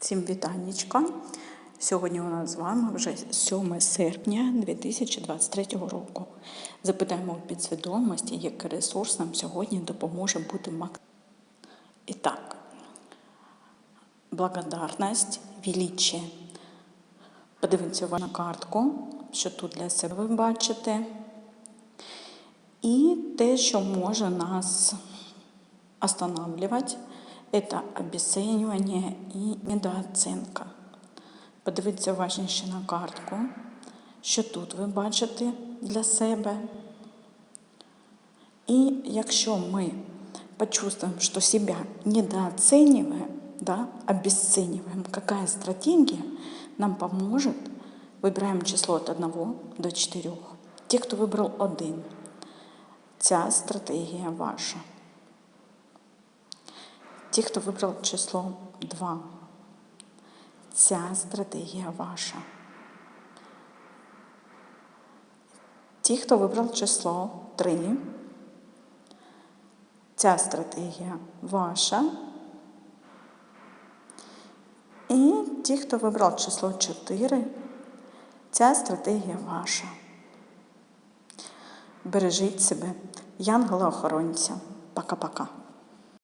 Всім вітанечка. Сьогодні у нас з вами вже 7 серпня 2023 року. Запитаємо у підсвідомості, який ресурс нам сьогодні допоможе бути мак. І так, благодарність, величие. Подивіться на картку, що тут для себе ви бачите. І те, що може нас останавливать, это обесценивание і недооценка. Подивіться уважніше на картку, що тут ви бачите для себе. І якщо ми почувствуем, что себя недооцениваем, да, обесцениваем, какая стратегия нам поможет, выбираем число от 1 до 4. Те, кто выбрал 1, ця стратегія ваша. Ті, хто вибрав число 2, ця стратегія ваша. Ті, хто вибрав число 3, ця стратегія ваша. І ті, хто вибрав число 4, ця стратегія ваша. Бережіть себе, янгола-охоронця. Пока-пока.